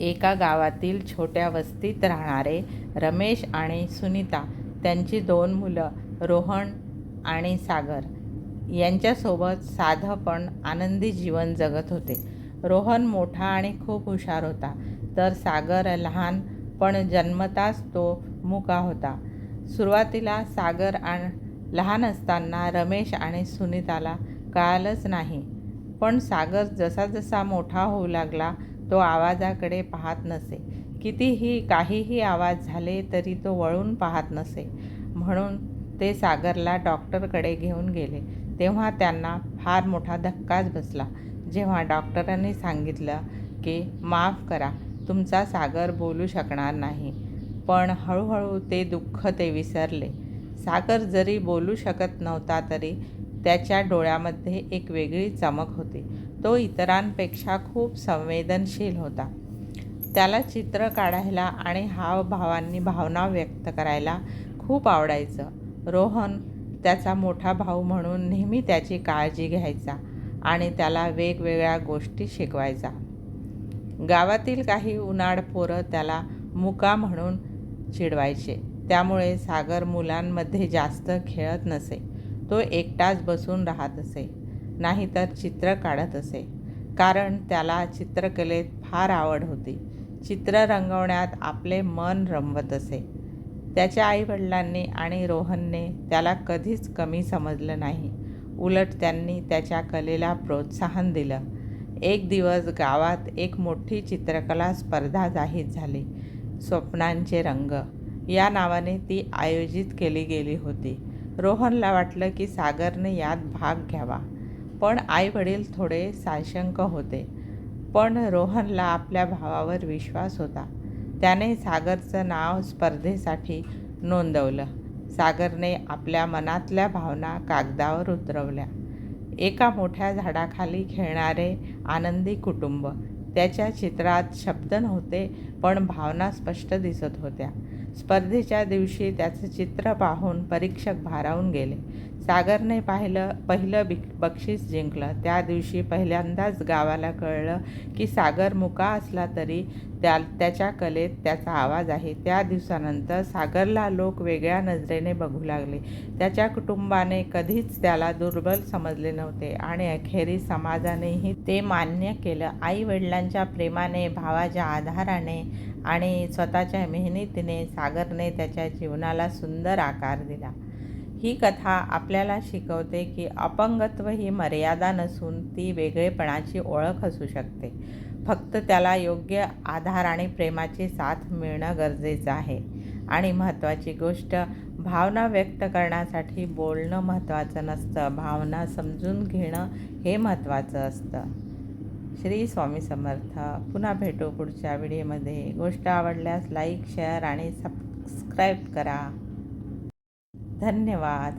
एका गावातील छोट्या वस्तीत राहणारे रमेश आणि सुनीता त्यांची दोन मुलं रोहन आणि सागर. यांच्यासोबत साधं पण आनंदी जीवन जगत होते. रोहन मोठा आणि खूप हुशार होता तर सागर लहान पण जन्मताच तो मुका होता. सुरुवातीला सागर आणि लहान असताना रमेश आणि सुनीताला कळालंच नाही पण सागर जसा जसा मोठा होऊ लागला तो आवाजाकडे पाहत नसे. कितीही काहीही आवाज झाले तरी तो वळून पाहत नसे. म्हणून ते सागरला डॉक्टरकडे घेऊन गेले. तेव्हा त्यांना फार मोठा धक्काच बसला. जेव्हा डॉक्टरांनी सांगितलं की माफ करा तुमचा सागर बोलू शकणार नाही. पण हळूहळू ते दुःख ते विसरले. सागर जरी बोलू शकत नव्हता तरी त्याच्या डोळ्यामध्ये एक वेगळी चमक होती. तो इतरांपेक्षा खूप संवेदनशील होता. त्याला चित्र काढायला आणि हावभावांनी भावना व्यक्त करायला खूप आवडायचं. रोहन त्याचा मोठा भाऊ म्हणून नेहमी त्याची काळजी घ्यायचा आणि त्याला वेगवेगळ्या गोष्टी शिकवायचा. गावातील काही उन्हाळ पोरं त्याला मुका म्हणून चिडवायचे. त्यामुळे सागर मुलांमध्ये जास्त खेळत नसे. तो एकटाच बसून राहत असे. नाहीतर चित्र काढत असे. कारण त्याला चित्रकलेत फार आवड होती. चित्र रंगवण्यात आपले मन रमवत असे. त्याच्या आईवडिलांनी आणि रोहनने त्याला कधीच कमी समजलं नाही. उलट त्यांनी त्याच्या कलेला प्रोत्साहन दिलं. एक दिवस गावात एक मोठी चित्रकला स्पर्धा जाहीर झाली. स्वप्नांचे रंग. या नावाने ती आयोजित केली गेली होती. रोहनला वाटलं की सागरने यात भाग घ्यावा. पण आईवडील थोडे साशंक होते. पण रोहनला आपल्या भावावर विश्वास होता. त्याने सागरचं नाव स्पर्धेसाठी नोंदवलं. सागरने आपल्या मनातल्या भावना कागदावर उतरवल्या. एका मोठ्या झाडाखाली खेळणारे आनंदी कुटुंब. त्याच्या चित्रात शब्द नव्हते पण भावना स्पष्ट दिसत होत्या. स्पर्धेच्या दिवशी त्याचं चित्र पाहून परीक्षक भारावून गेले. सागरने पाहिलं पहिलं बिक बक्षीस जिंकलं. त्या दिवशी पहिल्यांदाच गावाला कळलं की सागर मुका असला तरी त्या त्याच्या कलेत त्याचा आवाज आहे. त्या दिवसानंतर सागरला लोक वेगळ्या नजरेने बघू लागले. त्याच्या कुटुंबाने कधीच त्याला दुर्बल समजले नव्हते आणि अखेरीस समाजानेही ते मान्य केलं. आई वडिलांच्या प्रेमाने भावाच्या आधाराने आणि स्वतःच्या मेहनतीने सागरने त्याच्या जीवनाला सुंदर आकार दिला. ही कथा आपल्याला शिकवते की अपंगत्व ही मर्यादा नसून ती वेगळेपणाची ओळख असू शकते. फक्त त्याला योग्य आधार आणि प्रेमाची साथ मिळणं गरजेचं आहे. आणि महत्त्वाची गोष्ट भावना व्यक्त करण्यासाठी बोलणं महत्त्वाचं नसतं. भावना समजून घेणं हे महत्त्वाचं असतं. श्री स्वामी समर्थ. पुन्हा भेटू पुढच्या व्हिडिओमध्ये. गोष्ट आवडल्यास लाईक शेअर आणि सबस्क्राईब करा. धन्यवाद.